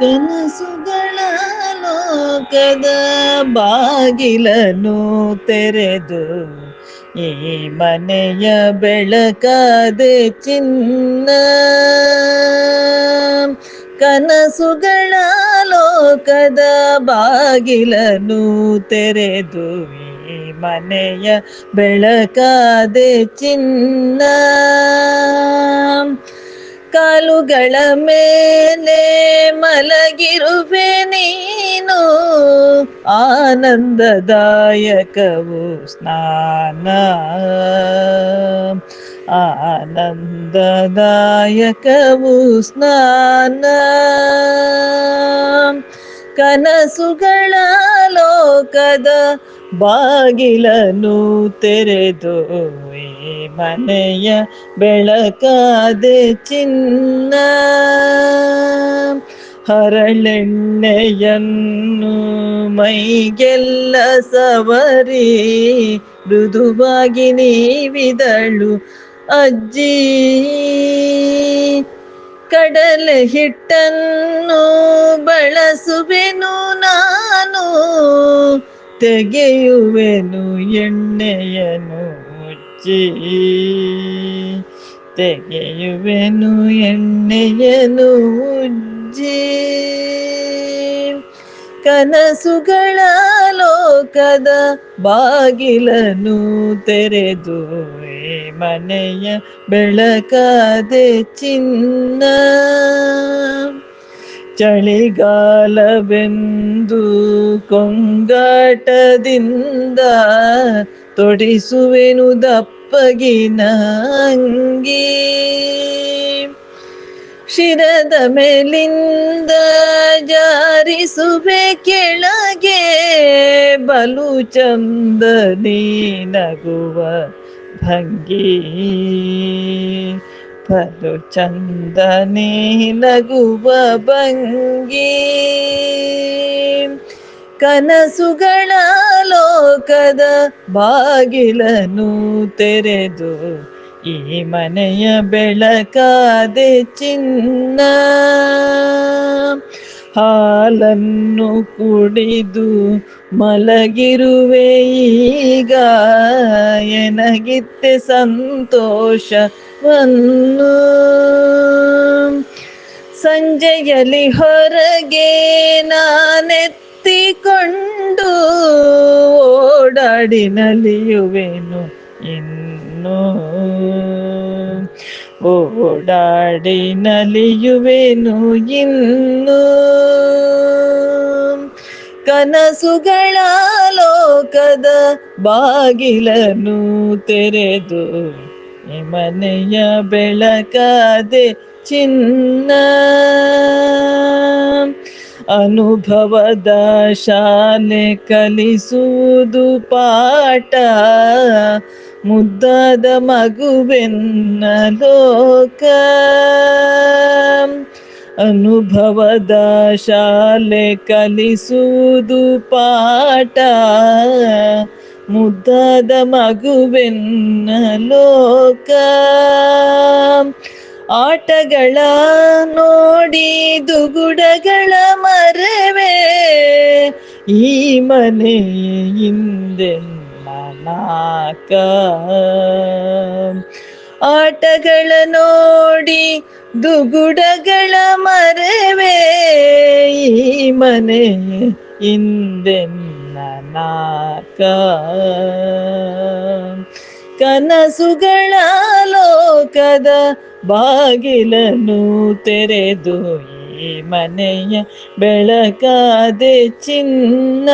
ಕನಸುಗಳ ಲೋಕದ ಬಾಗಿಲನು ತೆರೆದು ಈ ಮನೆಯ ಬೆಳಕಾದ ಚಿನ್ನ. ಕನಸುಗಳ ಲೋಕದ ಬಾಗಿಲನು ತೆರೆದು ಈ ಮನೆಯ ಬೆಳಕಾದ ಚಿನ್ನ. ಕಾಲುಗಳ ಮೇಲೆ ಮಲಗಿರುವೆ ನೀನು. ಆನಂದದಾಯಕವು ಸ್ನಾನ. ಆನಂದದಾಯಕವು ಸ್ನಾನ. ಕನಸುಗಳ ಲೋಕದ ಬಾಗಿಲನು ತೆರೆದು ಮನೆಯ ಬೆಳಕಾದ ಚಿನ್ನ ಹರಳೆಣ್ಣೆಯನ್ನು ಮೈಗೆಲ್ಲ ಸವರಿ ಮೃದುವಾಗಿ ನೀವಿದಳು ಅಜ್ಜಿ. ಕಡಲೆ ಹಿಟ್ಟನ್ನು ಬಳಸುವೆನು ನಾನು, ತೆಗೆಯುವೆನು ಎಣ್ಣೆಯನು ತೆಗೆಯುವೆನು ಎಣ್ಣೆಯನು ಉಜ್ಜಿ ಕನಸುಗಳ ಲೋಕದ ಬಾಗಿಲನು ತೆರೆದು ಈ ಮನೆಯ ಬೆಳಕಾದೆ ಚಿನ್ನ ಚಳಿಗಾಲವೆಂದು ಕೊಂಗಾಟದಿಂದ ತೊಡಿಸುವೆನು ದಪ್ಪಗಿನ ಅಂಗಿ ಶಿರದ ಮೇಲಿಂದ ಜಾರಿಸುವೆ ಕೆಳಗೆ ಬಲು ಚಂದ ನಗುವ ಭಂಗಿ. ಬಲು ಚಂದ ನಗುವ ಭಂಗಿ. ಕನಸುಗಳ ಲೋಕದ ಬಾಗಿಲನು ತೆರೆದು ಈ ಮನೆಯ ಬೆಳಕಾದೆ ಚಿನ್ನ. ಹಾಲನ್ನು ಕುಡಿದು ಮಲಗಿರುವೆ ಈಗ. ಎನಗಿತ್ತೆ ಸಂತೋಷವನ್ನು. ಸಂಜೆಯಲ್ಲಿ ಹೊರಗೆ ನಾನೆತ್ತಿಕೊಂಡು ಓಡಾಡಿ ನಲಿಯುವೆನು ಇನ್ನು. ಓಡಾಡಿ ನಲಿಯುವೆನು ಇನ್ನು. ಕನಸುಗಳ ಲೋಕದ ಬಾಗಿಲನು ತೆರೆದು ಮನೆಯ ಬೆಳಕಾದೆ ಚಿನ್ನ. ಅನುಭವದ ಶಾಲೆ ಕಲಿಸುವುದು ಪಾಠ. ಮುದ್ದಾದ ಮಗುವೆನ್ನ ಲೋಕ ಅನುಭವದ ಶಾಲೆ ಕಲಿಸುವುದು ಪಾಠ ಮುದ್ದಾದ ಮಗುವೆನ್ನ ಲೋಕ ಆಟಗಳ ನೋಡಿ ದುಗುಡಗಳ ಮರವೇ ಈ ಮನೆ ಹಿಂದೆನ್ನ ನಾಕ ಆಟಗಳ ನೋಡಿ ದುಗುಡಗಳ ಮರವೇ ಈ ಮನೆ ಹಿಂದೆನ್ನ ನಾಕ ಕನಸುಗಳ ಲೋಕದ ಬಾಗಿಲನು ತೆರೆದು ಈ ಮನೆಯ ಬೆಳಕಾದೆ ಚಿನ್ನ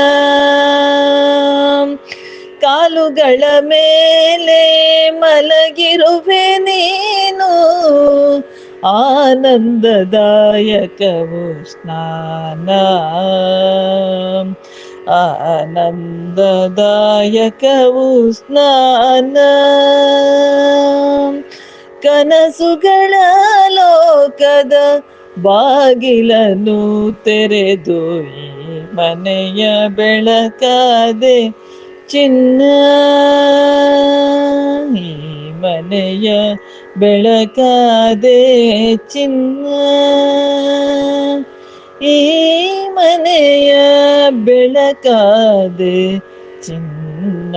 ಕಾಲುಗಳ ಮೇಲೆ ಮಲಗಿರುವೆ ನೀನು. ಆನಂದದಾಯಕವು ಸ್ನಾನ. ಆನಂದದಾಯಕವು ಸ್ನಾನ. ಕನಸುಗಳ ಲೋಕದ ಬಾಗಿಲನ್ನು ತೆರೆದು ಈ ಮನೆಯ ಬೆಳಕಾದೆ ಚಿನ್ನ ಈ ಮನೆಯ ಬೆಳಕಾದೆ ಚಿನ್ನ ಈ ಮನೆಯ ಬೆಳಕಾದೆ ಚಿನ್ನ.